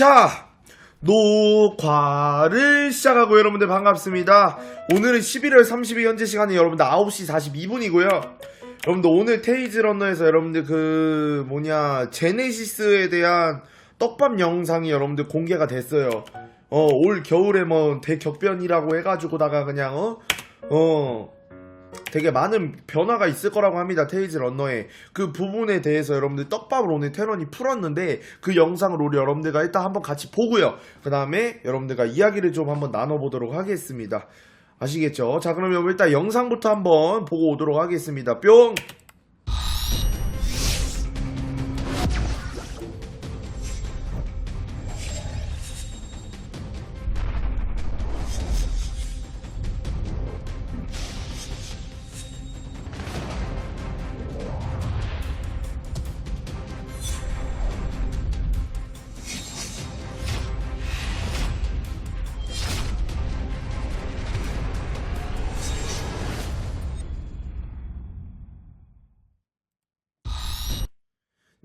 자, 녹화를 시작하고 여러분들 반갑습니다. 오늘은 11월 30일 현재 시간이 여러분들 9시 42분이고요. 여러분들 오늘 테이즈 런너에서 여러분들 그 뭐냐 제네시스에 대한 떡밥 영상이 여러분들 공개가 됐어요. 어, 올 겨울에 뭐 대격변이라고 해가지고다가 그냥 어, 어, 되게 많은 변화가 있을 거라고 합니다. 테이즈 런너에 그 부분에 대해서 여러분들 떡밥을 오늘 테런이 풀었는데 그 영상을 우리 여러분들과 일단 한번 같이 보고요. 그 다음에 여러분들과 이야기를 좀 한번 나눠보도록 하겠습니다. 아시겠죠? 자 그러면 일단 영상부터 한번 보고 오도록 하겠습니다. 뿅!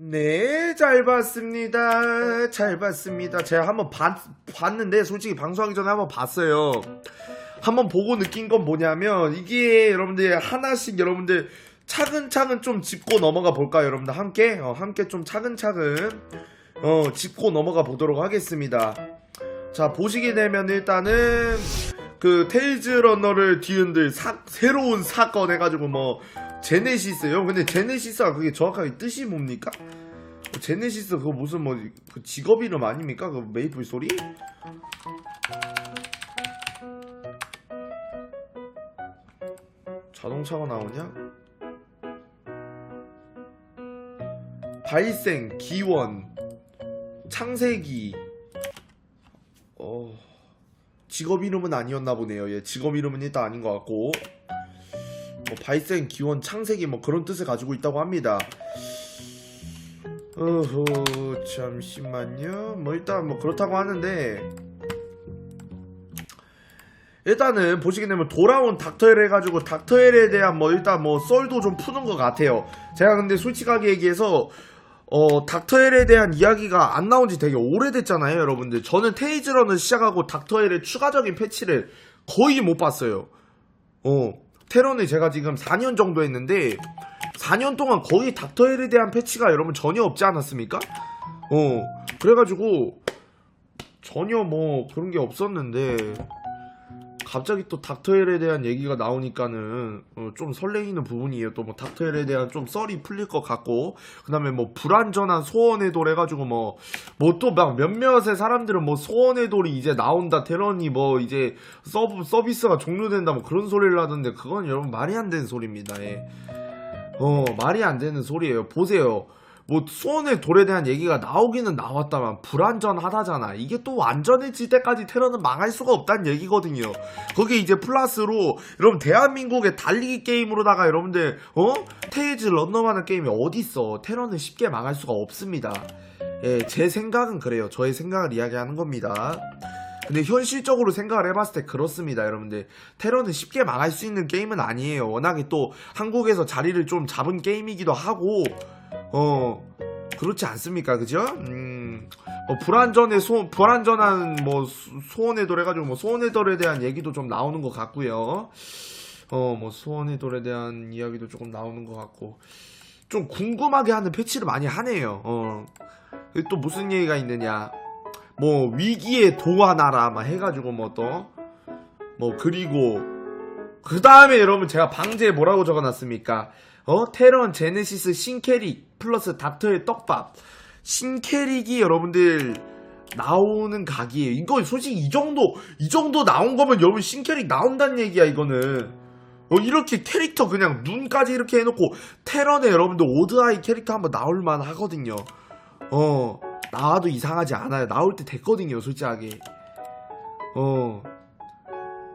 네, 잘 봤습니다. 잘 봤습니다. 제가 한번 봤, 봤는데, 솔직히 방송하기 전에 한번 봤어요. 한번 보고 느낀 건 뭐냐면, 이게 여러분들 하나씩 여러분들 차근차근 좀 짚고 넘어가 볼까요, 여러분들? 함께? 어, 함께 좀 차근차근, 어, 짚고 넘어가 보도록 하겠습니다. 자, 보시게 되면 일단은, 그 테일즈 러너를 뒤흔들 사- 새로운 사건 해가지고 뭐 제네시스요? 근데 제네시스가 그게 정확하게 뜻이 뭡니까? 제네시스 그거 무슨 뭐 그 직업 이름 아닙니까? 그 메이플 소리? 자동차가 나오냐? 발생, 기원, 창세기. 어 직업 이름은 아니었나 보네요. 예, 직업 이름은 일단 아닌 것 같고. 뭐 발생, 기원, 창세기 뭐 그런 뜻을 가지고 있다고 합니다. 어허 잠시만요. 뭐 일단 뭐 그렇다고 하는데 일단은 보시게 되면 돌아온 닥터엘 해가지고 닥터엘에 대한 뭐 일단 뭐 썰도 좀 푸는 것 같아요. 제가 근데 솔직하게 얘기해서 어 닥터엘에 대한 이야기가 안 나온 지 되게 오래됐잖아요, 여러분들. 저는 테이즈런을 시작하고 닥터엘의 추가적인 패치를 거의 못 봤어요. 어 테런을 제가 지금 4년 정도 했는데 4년 동안 거의 닥터헬에 대한 패치가 여러분 전혀 없지 않았습니까? 어 그래가지고 전혀 뭐 그런 게 없었는데 갑자기 또 닥터헬에 대한 얘기가 나오니까는 어, 좀 설레이는 부분이에요. 또 뭐 닥터헬에 대한 좀 썰이 풀릴 것 같고 그다음에 뭐 불완전한 소원의 돌 해가지고 뭐 뭐 또 막 몇몇의 사람들은 뭐 소원의 돌이 이제 나온다 테런이 뭐 이제 서브 서비스가 종료된다 뭐 그런 소리를 하던데 그건 여러분 말이 안 되는 소리입니다. 예. 어 말이 안 되는 소리예요. 보세요. 뭐 수원의 돌에 대한 얘기가 나오기는 나왔다만 불안전하다잖아. 이게 또 안전해질 때까지 테러는 망할 수가 없다는 얘기거든요. 거기에 이제 플러스로 여러분 대한민국의 달리기 게임으로다가 여러분들 어 테이즈 런너만한 게임이 어디 있어? 테러는 쉽게 망할 수가 없습니다. 예, 제 생각은 그래요. 저의 생각을 이야기하는 겁니다. 근데 현실적으로 생각을 해봤을 때 그렇습니다, 여러분들. 테러는 쉽게 망할 수 있는 게임은 아니에요. 워낙에 또 한국에서 자리를 좀 잡은 게임이기도 하고, 어, 그렇지 않습니까? 그죠? 음, 뭐 불안전에 소, 불안전한 뭐 수- 소원의 돌 해가지고 뭐 소원의 돌에 대한 얘기도 좀 나오는 것 같고요. 어, 뭐 소원의 돌에 대한 이야기도 조금 나오는 것 같고. 좀 궁금하게 하는 패치를 많이 하네요. 어. 또 무슨 얘기가 있느냐. 뭐 위기에 도와나라 막 해가지고 뭐또뭐 그리고 그 다음에 여러분 제가 방제에 뭐라고 적어놨습니까? 어 테런 제네시스 신캐릭 플러스 닥터의 떡밥 신캐릭이 여러분들 나오는 각이에요. 이거 솔직히 이 정도 이 정도 나온 거면 여러분 신캐릭 나온다는 얘기야 이거는. 어 이렇게 캐릭터 그냥 눈까지 이렇게 해놓고 테런에 여러분들 오드아이 캐릭터 한번 나올만 하거든요. 어 나와도 이상하지 않아요. 나올 때 됐거든요, 솔직하게. 어.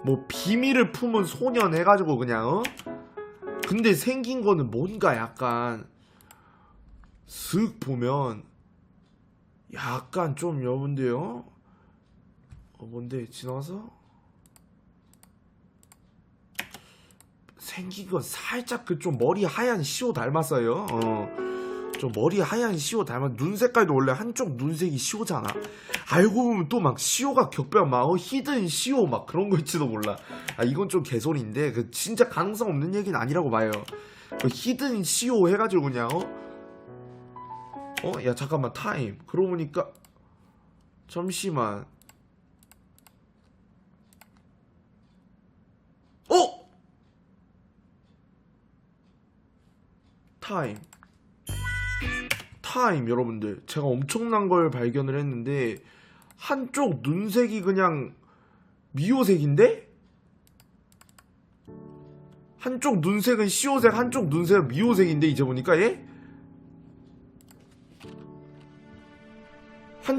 뭐 비밀을 품은 소년 해가지고 그냥 어? 근데 생긴 거는 뭔가 약간 슥 보면 약간 좀 여러분들요. 어 뭔데 지나가서 생긴 건 살짝 그 좀 머리 하얀 시오 닮았어요. 어. 좀 머리 하얀 시오 닮은 눈 색깔도 원래 한쪽 눈색이 시오잖아. 알고 보면 또 막 시오가 격변 막 어, 히든 시오 막 그런 거일지도 몰라. 아 이건 좀 개소리인데 그 진짜 가능성 없는 얘기는 아니라고 봐요. 그 히든 시오 해가지고 그냥 어? 어? 야 잠깐만 타임. 그러고 보니까 잠시만. 어? 타임. 타임 여러분들 제가 엄청난 걸 발견을 했는데 한쪽 눈색이 그냥 미호색인데 한쪽 눈색은 시호색 한쪽 눈색은 미호색인데 이제 보니까 얘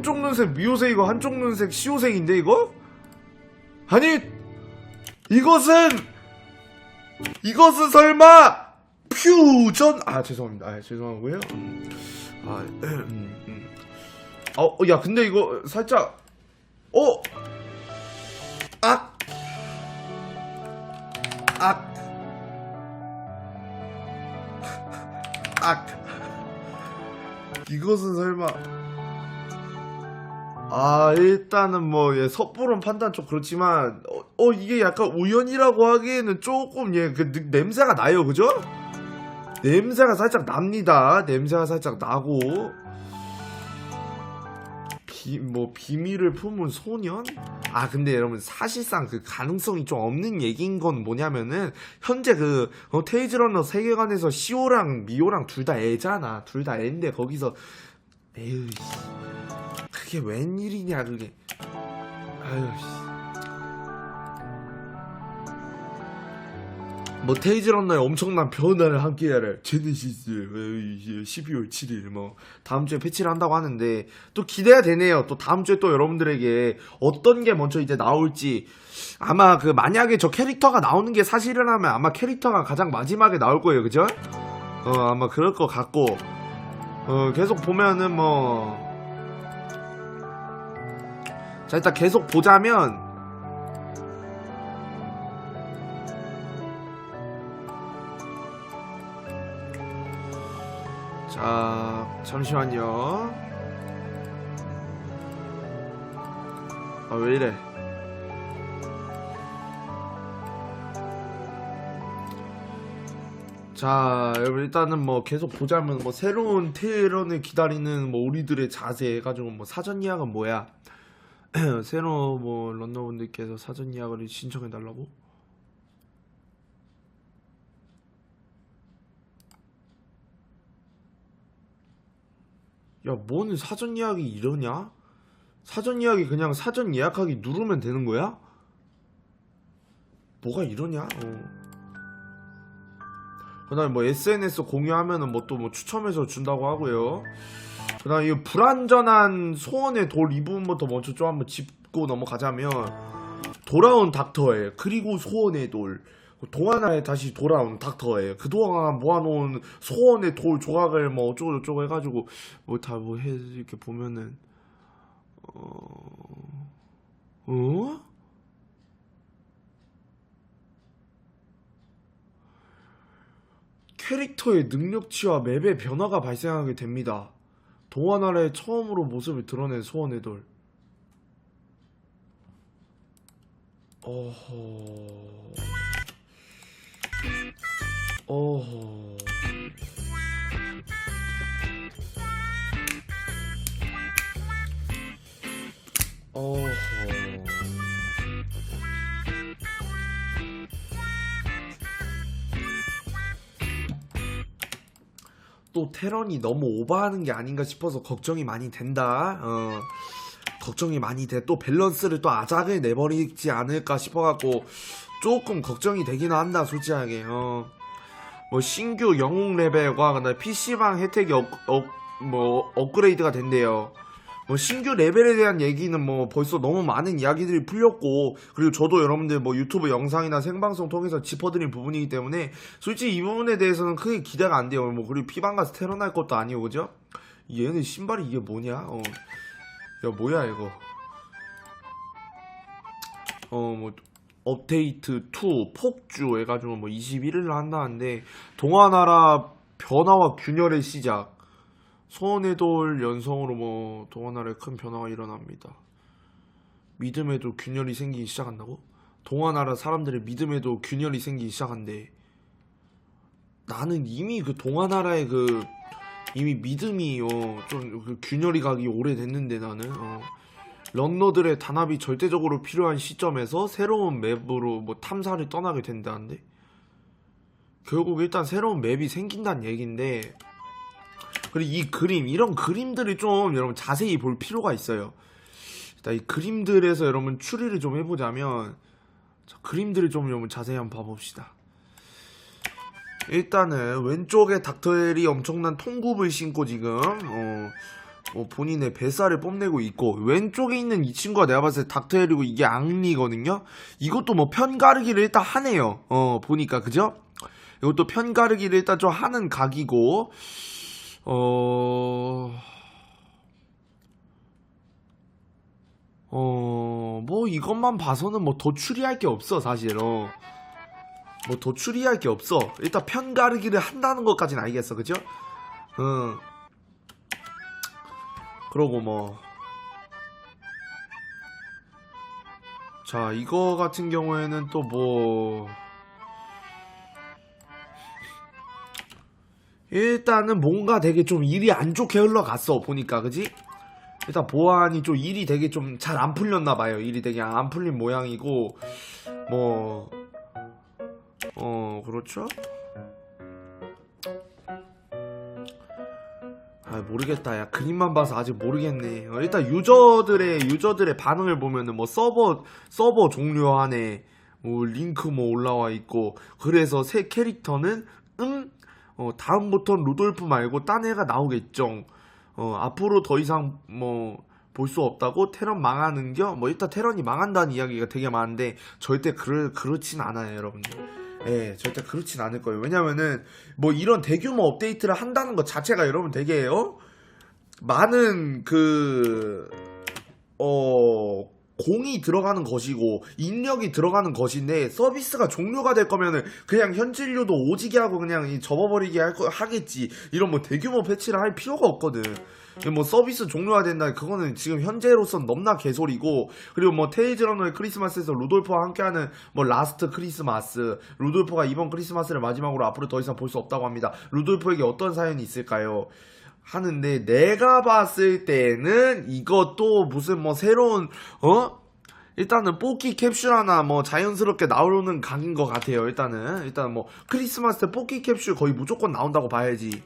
한쪽 눈색 미호색이고 한쪽 눈색 시호색인데 이거 아니 이것은 이것은 설마 퓨전 아 죄송합니다 아, 죄송하고요 음. 아, 음, 음. 어, 어, 야, 근데 이거 살짝, 어, 악, 악, 악. 이것은 설마, 아, 일단은 뭐, 예, 섣부른 판단 좀 그렇지만, 어, 어, 이게 약간 우연이라고 하기에는 조금, 예, 그, 느- 냄새가 나요, 그죠? 냄새가 살짝 납니다. 냄새가 살짝 나고 비, 뭐 비밀을 품은 소년? 아 근데 여러분 사실상 그 가능성이 좀 없는 얘기인 건 뭐냐면은 현재 그 어, 테이즈러너 세계관에서 시오랑 미오랑 둘 다 애잖아. 둘 다 애인데 거기서 에휴 씨. 그게 웬일이냐 그게. 아유 씨. 뭐 테이즈런너의 엄청난 변화를 함께하라 제네시스 12월 7일 뭐 다음 주에 패치를 한다고 하는데 또 기대가 되네요. 또 다음 주에 또 여러분들에게 어떤 게 먼저 이제 나올지. 아마 그 만약에 저 캐릭터가 나오는 게 사실이라면 아마 캐릭터가 가장 마지막에 나올 거예요. 그죠? 어 아마 그럴 것 같고. 어 계속 보면은 뭐 자 일단 계속 보자면 자, 잠시만요. 아, 왜 이래? 자, 여러분 일단은 뭐 계속 보자면 뭐 새로운 테런을 기다리는 뭐 우리들의 자세 해가지고 뭐 사전 예약은 뭐야? 새로 뭐 런너분들께서 사전 예약을 신청해 달라고? 야, 뭔 사전 예약이 이러냐? 사전 예약이 그냥 사전 예약하기 누르면 되는 거야? 뭐가 이러냐? 어. 그 다음에 뭐 SNS 공유하면은 뭐 또뭐 추첨해서 준다고 하고요. 그다음에 이 불완전한 소원의 돌 이 부분부터 먼저 좀 한번 짚고 넘어가자면 돌아온 닥터에 그리고 소원의 돌 동화나에 다시 돌아온 닥터에 그동안 모아놓은 소원의 돌 조각을 뭐 어쩌고 저쩌고 해가지고 뭐 다 뭐 해 이렇게 보면은 어... 어? 캐릭터의 능력치와 맵의 변화가 발생하게 됩니다. 동화나라에 처음으로 모습을 드러낸 소원의 돌. 어허. 어허. 어허. 또 테런이 너무 오버하는 게 아닌가 싶어서 걱정이 많이 된다. 어. 걱정이 많이 돼. 또 밸런스를 또 아작을 내버리지 않을까 싶어갖고 조금 걱정이 되기는 한다, 솔직하게. 어. 뭐 신규 영웅 레벨과 PC방 혜택이 업, 업, 뭐 업그레이드가 된대요. 뭐 신규 레벨에 대한 얘기는 뭐 벌써 너무 많은 이야기들이 풀렸고 그리고 저도 여러분들 뭐 유튜브 영상이나 생방송 통해서 짚어드린 부분이기 때문에 솔직히 이 부분에 대해서는 크게 기대가 안 돼요. 뭐 그리고 피방 가서 테러날 것도 아니고 그죠? 얘는 신발이 이게 뭐냐? 어. 야 뭐야 이거? 어 뭐 업데이트 2 폭주 해가지고 뭐 21일 한다는데 동화나라 변화와 균열의 시작 소원의 돌 연성으로 뭐 동화나라에 큰 변화가 일어납니다. 믿음에도 균열이 생기기 시작한다고? 동화나라 사람들의 믿음에도 균열이 생기기 시작한대. 나는 이미 그 동화나라의 그 이미 믿음이 어좀 그 균열이 가기 오래됐는데 나는 어. 런너들의 단합이 절대적으로 필요한 시점에서 새로운 맵으로 뭐 탐사를 떠나게 된다는데 결국 일단 새로운 맵이 생긴다는 얘긴데 그리고 이 그림 이런 그림들을 좀 여러분 자세히 볼 필요가 있어요. 일단 이 그림들에서 여러분 추리를 좀 해보자면 자, 그림들을 좀 여러분 자세히 한번 봐봅시다. 일단은 왼쪽에 닥터엘이 엄청난 통굽을 신고 지금 어, 뭐 본인의 뱃살을 뽐내고 있고 왼쪽에 있는 이 친구가 내가 봤을 때 닥터엘이고 이게 앙리거든요. 이것도 뭐 편가르기를 일단 하네요. 어 보니까 그죠? 이것도 편가르기를 일단 좀 하는 각이고 어... 어... 뭐 이것만 봐서는 뭐 더 추리할 게 없어 사실 어. 뭐 더 추리할 게 없어 일단 편가르기를 한다는 것까지는 알겠어 그죠? 응 그러고 뭐 자, 이거 같은 경우에는 또 뭐, 일단은 뭔가 되게 좀 일이 안 좋게 흘러갔어, 보니까, 그지? 일단 보안이 좀 일이 되게 좀 잘 안 풀렸나 봐요. 일이 되게 안 풀린 모양이고, 뭐, 어, 그렇죠? 아 모르겠다 야 그림만 봐서 아직 모르겠네 어, 일단 유저들의 유저들의 반응을 보면은 뭐 서버 서버 종료하네 뭐 링크 뭐 올라와 있고 그래서 새 캐릭터는 음 어, 다음부터 루돌프 말고 딴 애가 나오겠죠 어 앞으로 더 이상 뭐 볼 수 없다고 테런 망하는겨 뭐 일단 테런이 망한다는 이야기가 되게 많은데 절대 그럴 그렇진 않아요 여러분들 예, 절대 그렇진 않을 거예요. 왜냐면은, 뭐 이런 대규모 업데이트를 한다는 것 자체가 여러분 되게, 어? 많은 그, 어, 공이 들어가는 것이고, 인력이 들어가는 것인데, 서비스가 종료가 될 거면은, 그냥 현질료도 오지게 하고 그냥 이 접어버리게 할 거, 하겠지. 이런 뭐 대규모 패치를 할 필요가 없거든. 뭐 서비스 종료가 된다 그거는 지금 현재로선 넘나 개소리고 그리고 뭐 테이즈 러너의 크리스마스에서 루돌프와 함께하는 뭐 라스트 크리스마스 루돌프가 이번 크리스마스를 마지막으로 앞으로 더 이상 볼 수 없다고 합니다 루돌프에게 어떤 사연이 있을까요 하는데 내가 봤을 때는 이것도 무슨 뭐 새로운 어? 일단은 뽑기 캡슐 하나 뭐 자연스럽게 나오는 각인 것 같아요 일단은. 일단 뭐 크리스마스 때 뽑기 캡슐 거의 무조건 나온다고 봐야지.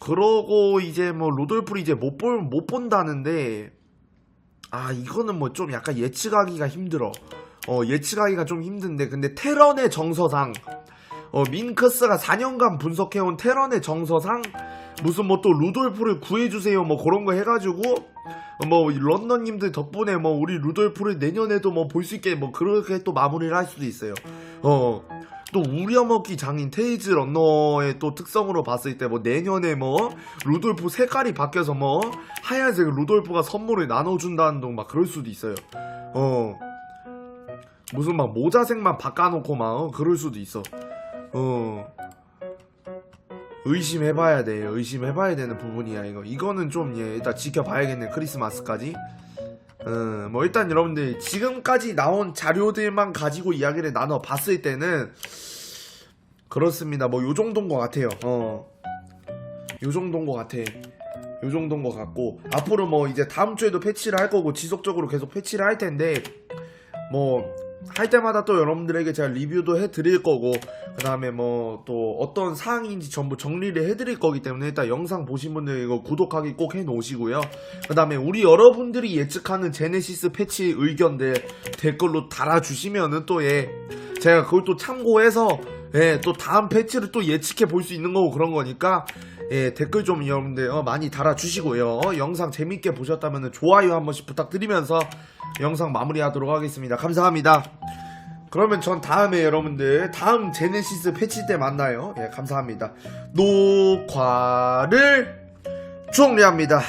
그러고 이제 뭐 로돌프를 이제 못볼못 본다는데 아 이거는 뭐 좀 약간 예측하기가 힘들어. 어 예측하기가 좀 힘든데 근데 테런의 정서상 어 민크스가 4년간 분석해온 테런의 정서상 무슨 뭐 또 루돌프를 구해주세요 뭐 그런 거 해가지고 어, 뭐 런너님들 덕분에 뭐 우리 루돌프를 내년에도 뭐 볼 수 있게 뭐 그렇게 또 마무리를 할 수도 있어요. 어. 또 우려먹기 장인 테이즈 런너의 또 특성으로 봤을 때 뭐 내년에 뭐 루돌프 색깔이 바뀌어서 뭐 하얀색 루돌프가 선물을 나눠준다는 둥막 그럴 수도 있어요. 어 무슨 막 모자색만 바꿔놓고 막 어, 그럴 수도 있어. 어 의심해봐야 돼. 의심해봐야 되는 부분이야 이거. 이거는 좀 예, 일단 지켜봐야겠네 크리스마스까지. 음, 뭐 일단 여러분들 지금까지 나온 자료들만 가지고 이야기를 나눠 봤을 때는 그렇습니다. 뭐 요 정도인 것 같아요. 어, 요 정도인 것 같아. 요 정도인 것 같고 앞으로 뭐 이제 다음 주에도 패치를 할 거고 지속적으로 계속 패치를 할 텐데 뭐 할 때마다 또 여러분들에게 제가 리뷰도 해드릴 거고 그 다음에 뭐 또 어떤 사항인지 전부 정리를 해드릴 거기 때문에 일단 영상 보신 분들 이거 구독하기 꼭 해놓으시고요. 그 다음에 우리 여러분들이 예측하는 제네시스 패치 의견들 댓글로 달아주시면은 또 예 제가 그걸 또 참고해서 예 또 다음 패치를 또 예측해 볼 수 있는 거고 그런 거니까 예, 댓글 좀 여러분들 어, 많이 달아주시고요. 어, 영상 재밌게 보셨다면 좋아요 한 번씩 부탁드리면서 영상 마무리하도록 하겠습니다. 감사합니다. 그러면 전 다음에 여러분들 다음 제네시스 패치 때 만나요. 예, 감사합니다. 녹화를 종료합니다.